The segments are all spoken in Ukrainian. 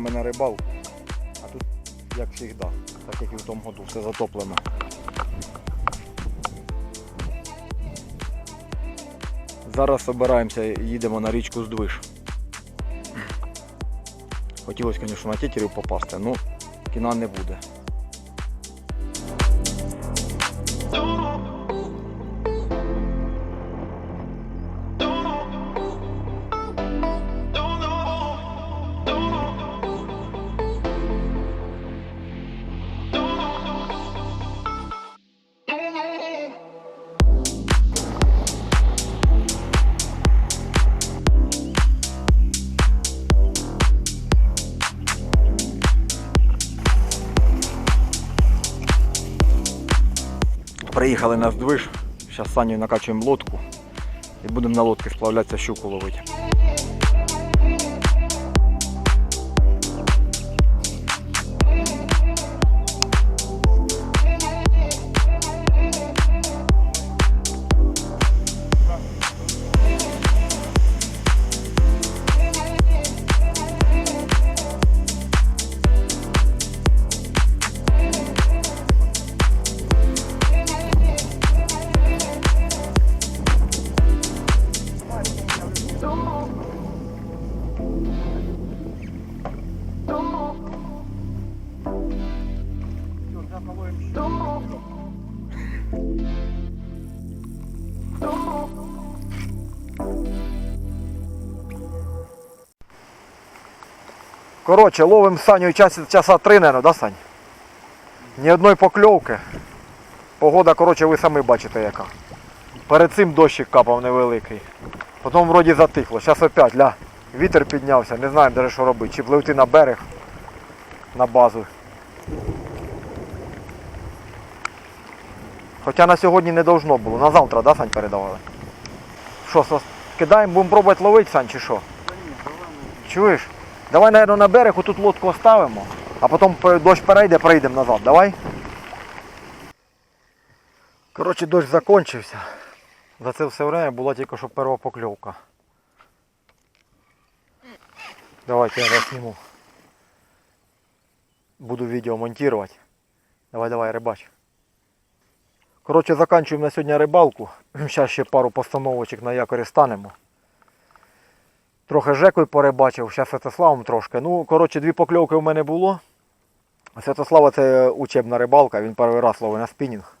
Пацанами на рибалку. А тут, як завжди, так як і в тому году, все затоплено. Зараз збираємося і їдемо на річку Здвиж. Хотілося, звісно, на тетерів попасти, ну кіна не буде. Приїхали на здвиж. Зараз саню накачуємо лодку і будемо на лодці сплавлятися щуку ловити. Коротше, ловимо Саню час, часа три, наверное, да, Сань? Ні одної покльовки. Погода, коротше, ви самі бачите яка. Перед цим дощик капав невеликий. Потім вроді затихло. Зараз опять, ля, вітер піднявся, не знаємо даже що робити. Чи пливти на берег, на базу. Хоча на сьогодні не должно було. На завтра, да, Сань, передавали? Що, кидаємо, будемо пробувати ловити, Сань, чи що? Чуєш? Давай, наверное, на берег тут лодку оставимо, а потім дощ перейде, прийдемо назад. Давай. Коротше, дощ закончився. За це все время була тільки що перша покльовка. Давайте я вас зніму. Буду відео монтувати. Давай, давай, рибач. Коротше, заканчуємо на сьогодні рибалку. Зараз ще пару постановочок на якорі станемо. Трохи Жекою порибачив, зараз Святославом трошки. Ну, коротше, дві покльовки в мене було. Святослава це учебна рибалка, він перший раз ловить на спінінг.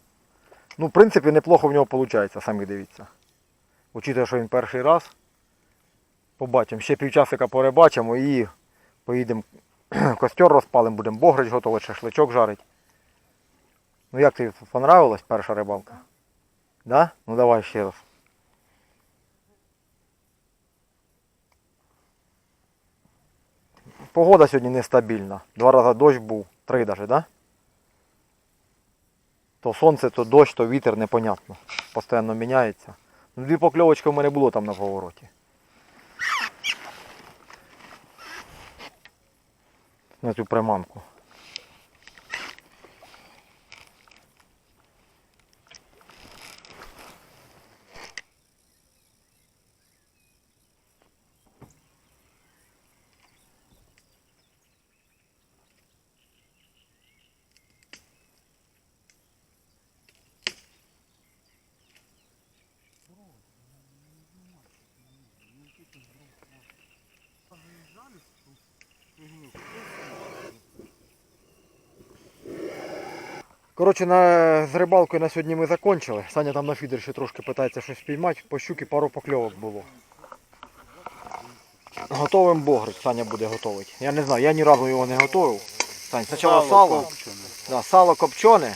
Ну, в принципі, неплохо в нього виходить, самі дивіться. Учитує, що він перший раз. Побачимо. Ще півчасика порибачимо і поїдемо костер розпалимо, будемо богрич готувати, шашличок жарить. Ну як тобі понравилась перша рибалка? Да? Ну давай ще раз. Погода сьогодні нестабільна. Два рази дощ був, три навіть, да? То сонце, то дощ, то вітер, непонятно. Постійно міняється. Ну, дві покльовочки в мене було там на повороті. На цю приманку. Коротше, на, з рибалкою на сьогодні ми закончили. Саня там на фідер ще трошки питається щось піймати. По щуки пару покльовок було. Готовим богрич Саня буде готувати. Я не знаю, я ні разу його не готував. Сань, спочатку сало. Да, сало копчене.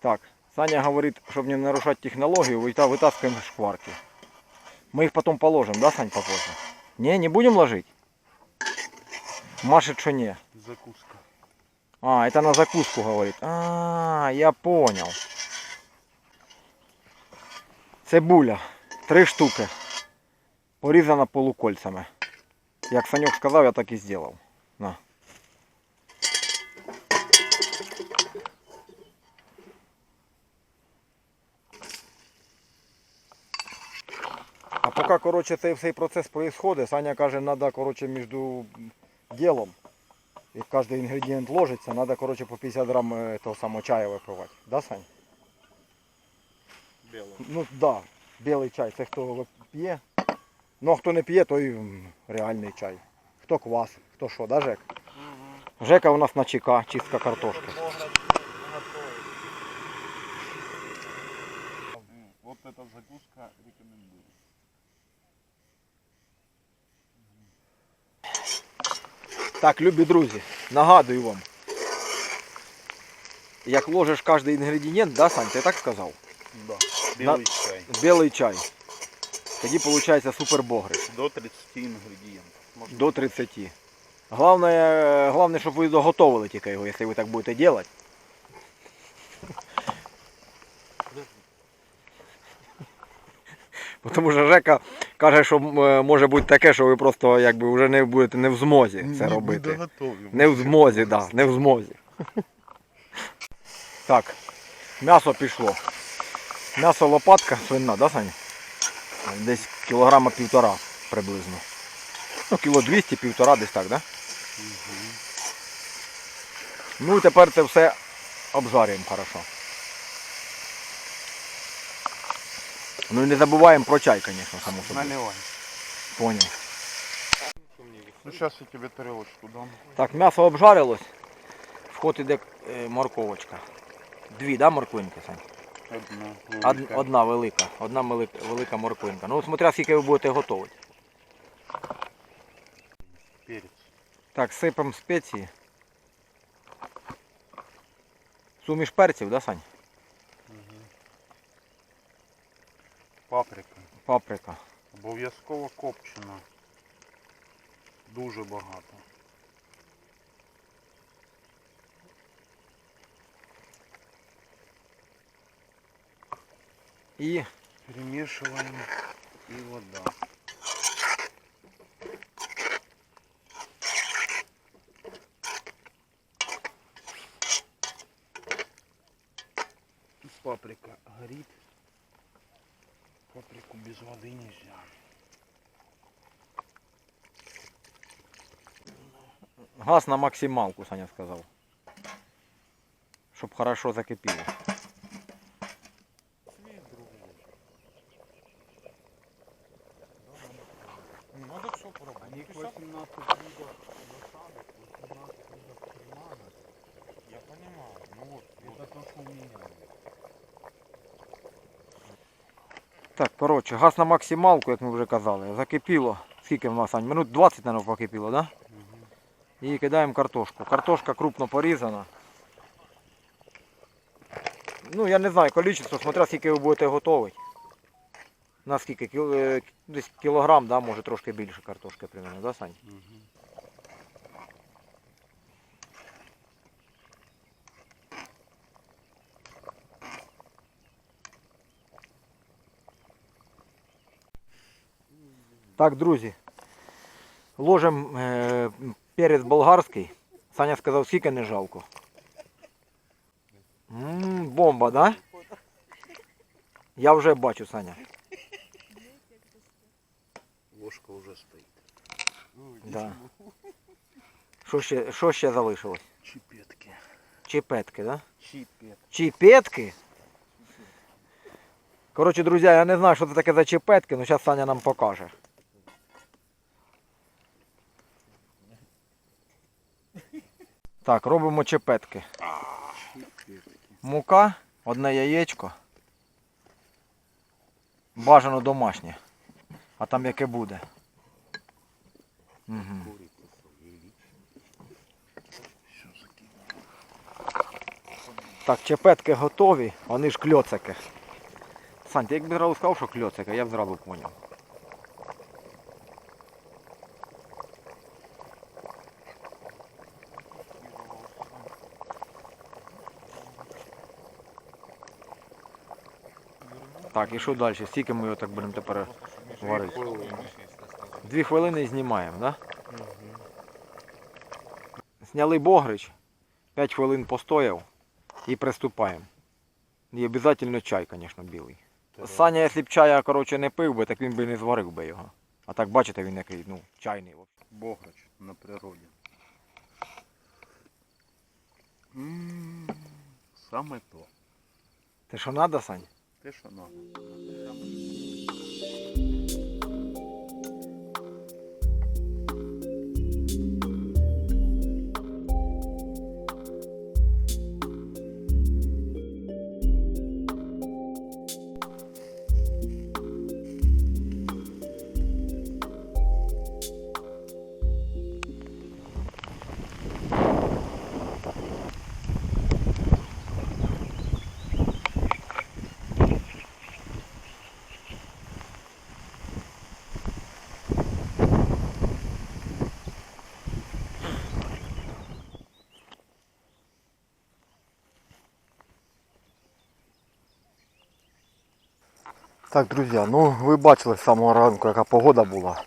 Так, Саня говорит, чтобы не нарушать технологию, выта- вытаскиваем шкварки. Мы их потом положим, да, Сань, попозже? Не, не будем ложить? Машет, что не. Закуска. А, это на закуску говорит. А, я понял. Цибуля. Три штуки. Порізана полукольцями. Як Саньок сказав, я так і зробив. На. поки коротше, цей цей процес відбувається, Саня каже, треба коротше, між ділом, як кожен інгредієнт ложиться, треба коротше, по 50 грам е, того самого чаю випивати. Да, Сань? Белого. Ну да, білий чай, це хто п'є. Ну а хто не п'є, той реальний чай. Хто квас, хто що, да, Жек? Жека у нас на ЧК, чистка картошки. Вот эта закуска рекомендую. Так, любі друзі, нагадую вам. Як ложиш кожен інгредієнт, да, Сань, ти так сказав? Да. Белый чай. Білий чай. Тоді виходить супер богрич. До 30 інгредієнтів. До 30. Головне, головне, щоб ви доготовили тільки його, якщо ви так будете робити. Тому що Жека каже, що е, може бути таке, що ви просто якби вже не будете не в змозі це Не- робити. Не. Не в змозі, так, да, не в змозі. Так, м'ясо пішло. М'ясо лопатка свинна, да, Саня? Десь кілограма півтора приблизно. Ну, кіло 200, півтора десь так, да? Ну і тепер це все обжарюємо хорошо. Ну і не забуваємо про чай, звісно, само собою. Наливай. Поняв. Ну сейчас я тебе тарелочку дам. Так, м'ясо обжарилось. Вход іде е, морковочка. Дві, да, морквинки, Сань? Одна. Од, велика. одна велика, одна велика, велика морквинка. Ну, смотря скільки ви будете готувати. Перец. Так, сипемо спеції. Суміш перців, да, Сань? Паприка. Паприка. Обов'язково копчена. Дуже багато. І Перемешиваем. И вода. Паприка горит. Без нельзя. газ на максималку, Саня сказав. Щоб хорошо закипіло. Надо все пробовать. Они 18 видов насадок, 18 видов приманок. Я понимаю. Ну вот, это то, что у меня. Так, коротше, газ на максималку, як ми вже казали. Закипіло. Скільки в нас, Сань? Минут 20, мабуть, покипіло, так? Да? І кидаємо картошку. Картошка крупно порізана. Ну, я не знаю, кількість, смотря скільки ви будете готувати. На скільки? Кіл- е, Десь кілограм, да, може трошки більше картошки примерно, да, Сань? Так, друзі. Ложимо е, перець болгарський. Саня сказав, скільки не жалко. М, бомба, да? Я вже бачу, Саня. Ложка уже стоит. Да. Що ще, що ще залишилось? Чипетки. Чіпетки, да? Чипет. Чіпетки? Коротше, друзі, я не знаю, що це таке за чіпетки, але зараз Саня нам покаже. Так, робимо чепетки. Мука, одне яєчко. Бажано домашнє. А там яке буде. Угу. Так, чепетки готові, вони ж кльоцики. Сань, ти якби зразу сказав, що кльоцики, я б зразу поняв. Так, і що далі? Скільки ми його так будемо тепер варити? Дві хвилини і знімаємо, так? Да? Зняли богрич, 5 хвилин постояв і приступаємо. І обов'язково чай, звісно, білий. Саня, якщо б чая, коротше, не пив би, так він би не зварив би його. А так бачите, він який, ну, чайний. Бограч на природі. М, Саме то. Ти що надо, Сань? Те, що надо. Так, друзі, ну ви бачили з самого ранку, яка погода була.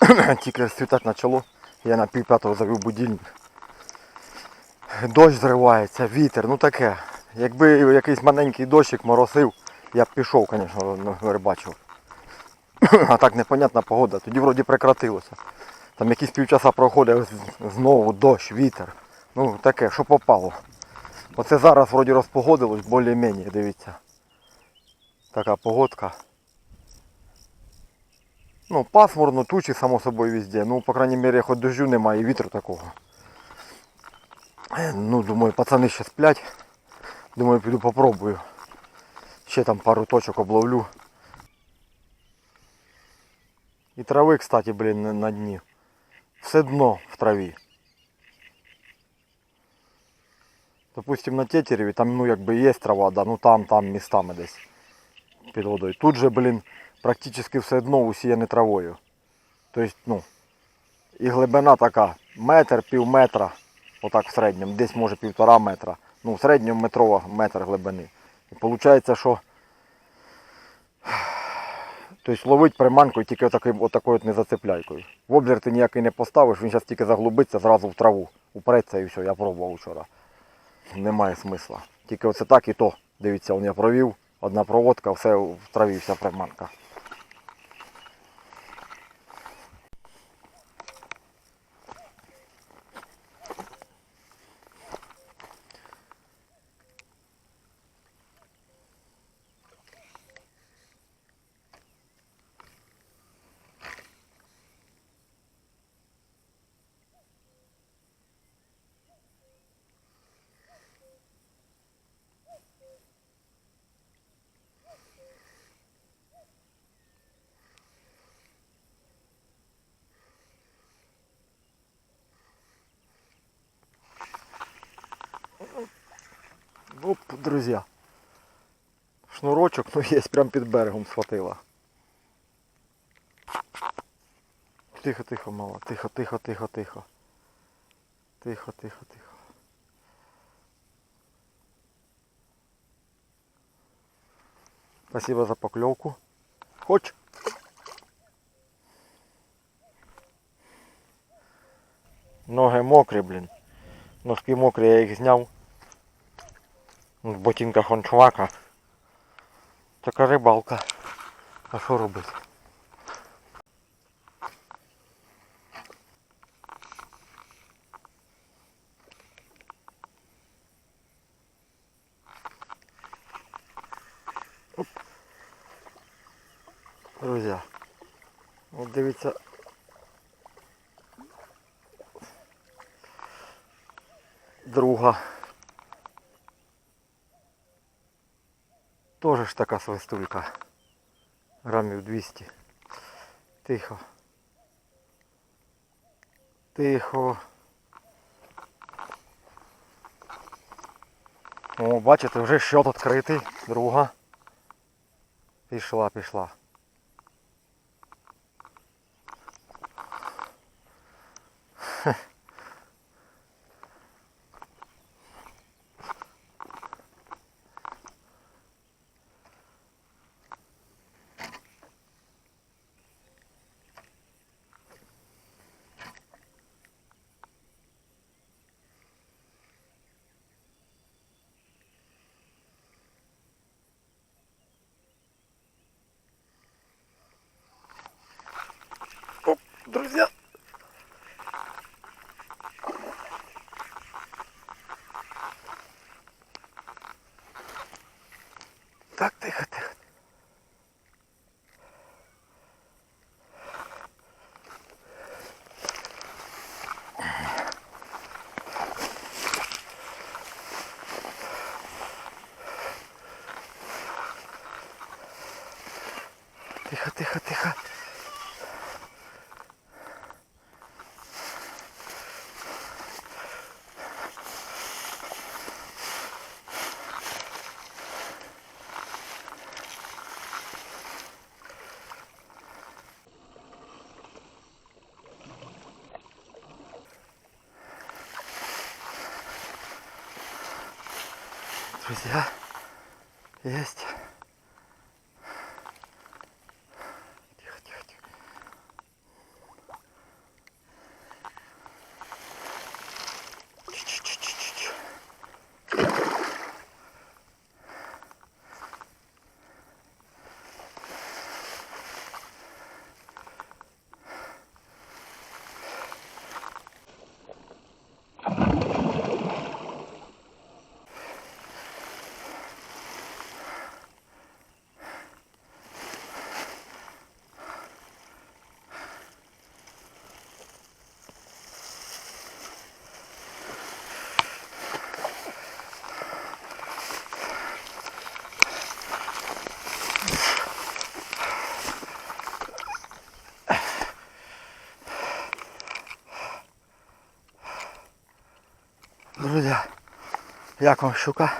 Тільки світати почало. Я на пів п'ятого завів будильник. Дощ зривається, вітер, ну таке. Якби якийсь маленький дощик моросив, я б пішов, звісно, рибачив. А так непонятна погода. Тоді вроді прекратилося. Там якісь півчаса проходить знову дощ, вітер. Ну таке, що попало. Оце зараз вроді розпогодилось, більш-менш, дивіться. Така погодка. Ну, пасмурно, тучі, само собою везде. Ну, по крайней мере, хоч дождю немає і вітру такого. Ну, думаю, пацани ще сплять. Думаю, піду попробую. Ще там пару точок обловлю. І трави, кстати, блін, на- дні. Все дно в траві. Допустим, на тетереві там, ну, якби є трава, да, ну там, там містами десь під водою. Тут же, блін, практично все дно усіяне травою. Тобто, ну, і глибина така, метр, пів метра, отак в середньому, десь може півтора метра. Ну, в середньому метрова метр глибини. І виходить, що тобто, ловить приманкою тільки отакою, отакою от незацепляйкою. Воблер ти ніякий не поставиш, він зараз тільки заглубиться зразу в траву. Упреться і все, я пробував вчора. Немає смисла. Тільки оце так і то. Дивіться, он я провів, одна проводка, все в траві, вся приманка. Оп, друзья. Шнурочок, ну є, прям під берегом схватила. Тихо, тихо, мала. Тихо, тихо, тихо, тихо. Тихо, тихо, тихо. Спасибо за поклевку. Хоч. Ноги мокрі, блін. Носки мокрі, я їх зняв. В ботинках он чувака. Така рибалка. А що робити? Оп. Друзі, от дивіться. Друга. Тоже ж така свистулька. Грамів 200. Тихо. Тихо. О, бачите, вже щот відкритий. Друга. Пішла, пішла. Друзья, есть. Як вам щука?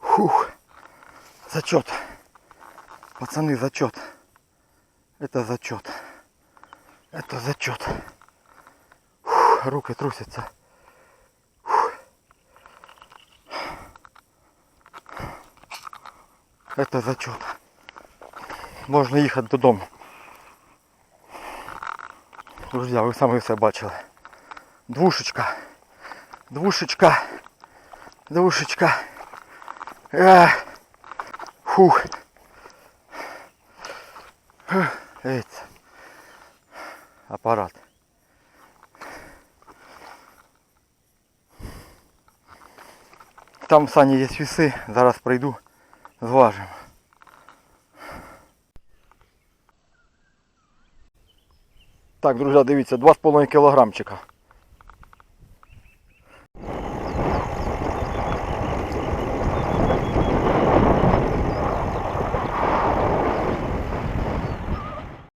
Фух, зачет. Пацаны, зачет. Это зачет. Это зачет. Фух, руки трусятся. Фух. Это зачет Можна їхати додому. Друзі, ви самі все бачили. Двушечка. Двушечка. Двушечка. Ех. Фух. Ех, Дивіться. Апарат. Там в сані є віси, зараз прийду, зважимо. Так, друзі, дивіться, 2,5 кілограмчика.